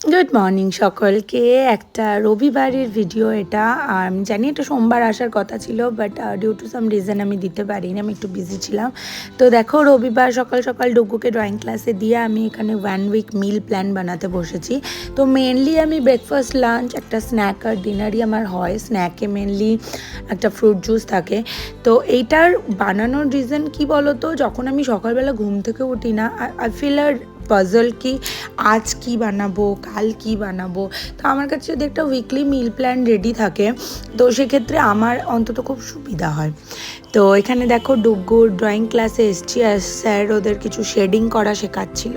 Good morning সকলকে। একটা রবিবারের ভিডিও এটা। আমি জানি এটা সোমবার আসার কথা ছিল but due to some reason আমি দিতে পারিনি, আমি একটু বিজি ছিলাম। তো দেখো, রবিবার সকাল সকাল ডুগুকে ড্রয়িং ক্লাসে দিয়ে আমি এখানে ওয়ান উইক মিল প্ল্যান বানাতে বসেছি। তো মেনলি আমি ব্রেকফাস্ট লাঞ্চ একটা স্ন্যাক আর ডিনারই আমার হয়। স্ন্যাকে মেনলি একটা ফ্রুট জুস থাকে। তো এইটার বানানোর রিজন কি বলো তো যখন আমি সকালবেলা ঘুম থেকে উঠি না আই ফিল আর পাজল কি আজ কি বানাবো, কাল কি বানাবো। তো আমার কাছে যদি একটা উইকলি মিল প্ল্যান রেডি থাকে, তো সেক্ষেত্রে আমার অন্তত খুব সুবিধা হয়। তো এখানে দেখো ডুগ্গুর ড্রয়িং ক্লাসে এসছি, আর স্যার ওদের কিছু শেডিং করা শেখাচ্ছিল।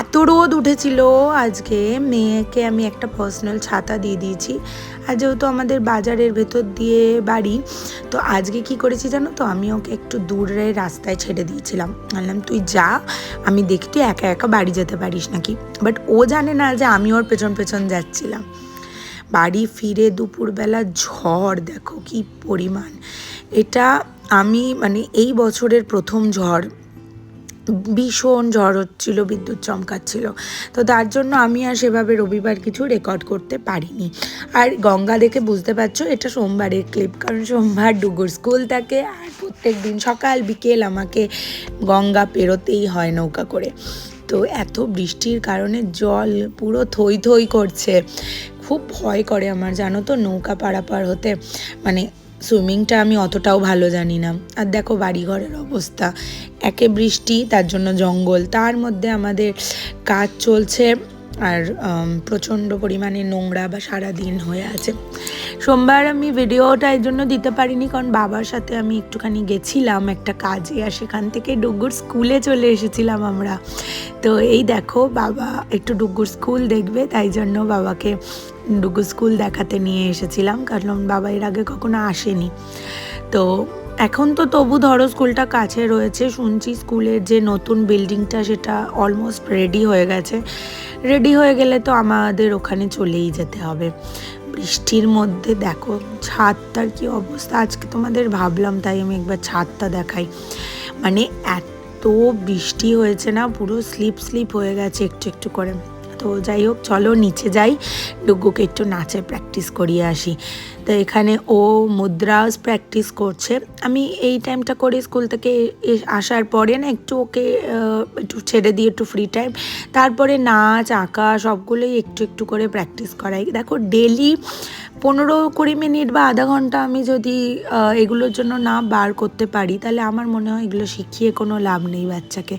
এত রোদ উঠেছিল। আজকে মেয়েকে আমি একটা পার্সোনাল ছাতা দিয়ে দিয়েছি। আর যেহেতু আমাদের বাজারের ভেতর দিয়ে বাড়ি, তো আজকে কি করেছি জানো তো? আমি ওকে একটু দূরে রাস্তায় ছেড়ে দিয়েছিলাম। বললাম, তুই যা, আমি দেখি তুই একা একা বাড়ি যেতে পারিস নাকি? বাট ও জানে না যে আমি ওর পেছন পেছন যাচ্ছিলাম। বাড়ি ফিরে দুপুরবেলা ঝড়, দেখো কি পরিমাণ। এটা আমি মানে এই বছরের প্রথম ঝড়। ভীষণ ঝড় হচ্ছিল, বিদ্যুৎ চমকাচ্ছিল। তো তার জন্য আমি আর সেভাবে রবিবার কিছু রেকর্ড করতে পারিনি। আর গঙ্গা দেখে বুঝতে পারছ, এটা সোমবারের ক্লিপ কারণ সোমবার ডুগুর স্কুল থাকে আর প্রত্যেক দিন সকাল বিকেল আমাকে গঙ্গা পেরোতেই হয় নৌকা করে। তো এত বৃষ্টির কারণে জল পুরো থই থই করছে। খুব ভয় করে আমার, জানো তো, নৌকা পারাপার হতে। মানে সুইমিংটা আমি অতটাও ভালো জানি না। আর দেখো বাড়িঘরের অবস্থা। একে বৃষ্টি, তার জন্য জঙ্গল। তার মধ্যে আমাদের কাজ চলছে আর প্রচণ্ড পরিমাণে নোংরা বা সারা দিন হয়ে আছে। সোমবার আমি ভিডিওটা এর জন্য দিতে পারিনি, কারণ বাবার সাথে আমি একটুখানি গেছিলাম একটা কাজে, আর সেখান থেকে ডুগুর স্কুলে চলে এসেছিলাম আমরা। তো এই দেখো, বাবা একটু ডুগুর স্কুল দেখবে, তাই জন্য বাবাকে ডুগু স্কুল দেখাতে নিয়ে এসেছিলাম, কারণ বাবা এর আগে কখনো আসেনি। তো এখন তো তবু ধরো স্কুলটা কাছে রয়েছে, শুনছি স্কুলের যে নতুন বিল্ডিংটা সেটা অলমোস্ট রেডি হয়ে গেছে। রেডি হয়ে গেলে তো আমাদের ওখানে চলেই যেতে হবে। বৃষ্টির মধ্যে দেখো, ছাদটার কি অবস্থা? আজকে তোমাদের ভাবলাম, তাই আমি একবার ছাদটা দেখাই। মানে এত বৃষ্টি হয়েছে না, পুরো স্লিপ স্লিপ হয়ে গেছে একটু একটু করে। তো যাই হোক, চলো নিচে যাই। ডুগুকে একটু নাচের প্র্যাকটিস করিয়ে আসি। তো এখানে ও মুদ্রাস প্র্যাকটিস করছে। আমি এই টাইমটা করে স্কুল থেকে আসার পরে না একটু ওকে একটু ছেড়ে দিয়ে একটু ফ্রি টাইম তারপরে নাচ, আঁকা সবগুলোই একটু একটু করে প্র্যাকটিস করাই। দেখো ডেলি পনেরো কুড়ি মিনিট বা আধা ঘণ্টা আমি যদি এগুলোর জন্য না বার করতে পারি, তাহলে আমার মনে হয় এগুলো শিখিয়ে কোনো লাভ নেই বাচ্চাকে।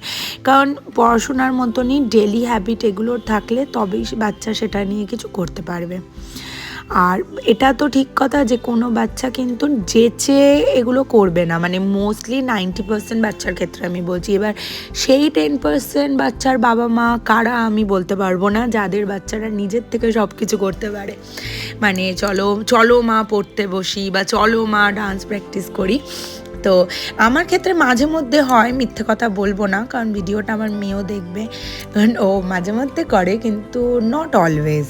কারণ পড়াশোনার মতনই ডেলি হ্যাবিট এগুলোর থাকলে তবেই বাচ্চা সেটা নিয়ে কিছু করতে পারবে। আর এটা তো ঠিক কথা যে কোনো বাচ্চা কিন্তু যেচে এগুলো করবে না। মানে মোস্টলি নাইনটি পার্সেন্ট বাচ্চার ক্ষেত্রে আমি বলছি। এবার সেই টেন পার্সেন্ট বাচ্চার বাবা মা কারা আমি বলতে পারব না। যাদের বাচ্চারা নিজের থেকে সব কিছু করতে পারে। মানে চলো চলো মা পড়তে বসি বা চলো মা ডান্স প্র্যাকটিস করি। তো আমার ক্ষেত্রে মাঝে মধ্যে হয়, মিথ্যে কথা বলব না। কারণ ভিডিওটা আমার মেয়েও দেখবে। কারণ ও মাঝে মধ্যে করে, কিন্তু নট অলওয়েজ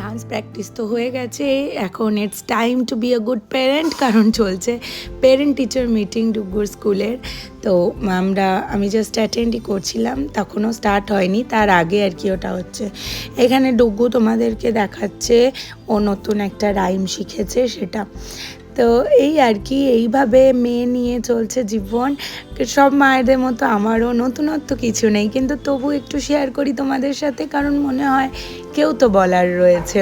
ডান্স প্র্যাকটিস তো হয়ে গেছে। এখন it's time to be a good parent কারণ চলছে প্যারেন্ট টিচার মিটিং ডুগুর স্কুলের। তো আমরা, আমি জাস্ট অ্যাটেন্ডই করছিলাম, তখনও স্টার্ট হয়নি, তার আগে আর কি ওটা হচ্ছে। এখানে ডুগু তোমাদেরকে দেখাচ্ছে, ও নতুন একটা রাইম শিখেছে সেটা। তো এই আর কি, এইভাবে মেয়ে নিয়ে চলছে জীবন। সব মায়েদের মতো আমারও, নতুনত্ব কিছু নেই। কিন্তু তবু একটু শেয়ার করি তোমাদের সাথে, কারণ মনে হয় কেউ তো বলার রয়েছে।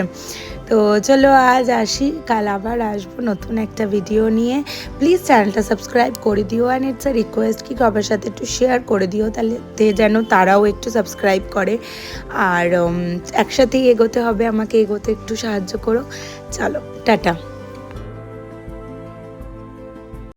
তো চলো আজ আসি, কাল আবার আসব নতুন একটা ভিডিও নিয়ে। প্লিজ চ্যানেলটা সাবস্ক্রাইব করে দিও অ্যান্ড ইটস আ রিকোয়েস্ট কি সবার সাথে একটু শেয়ার করে দিও, তাহলে তে যেন তারাও একটু সাবস্ক্রাইব করে। আর একসাথেই এগোতে হবে, আমাকে এগোতে একটু সাহায্য করো। চলো, টাটা।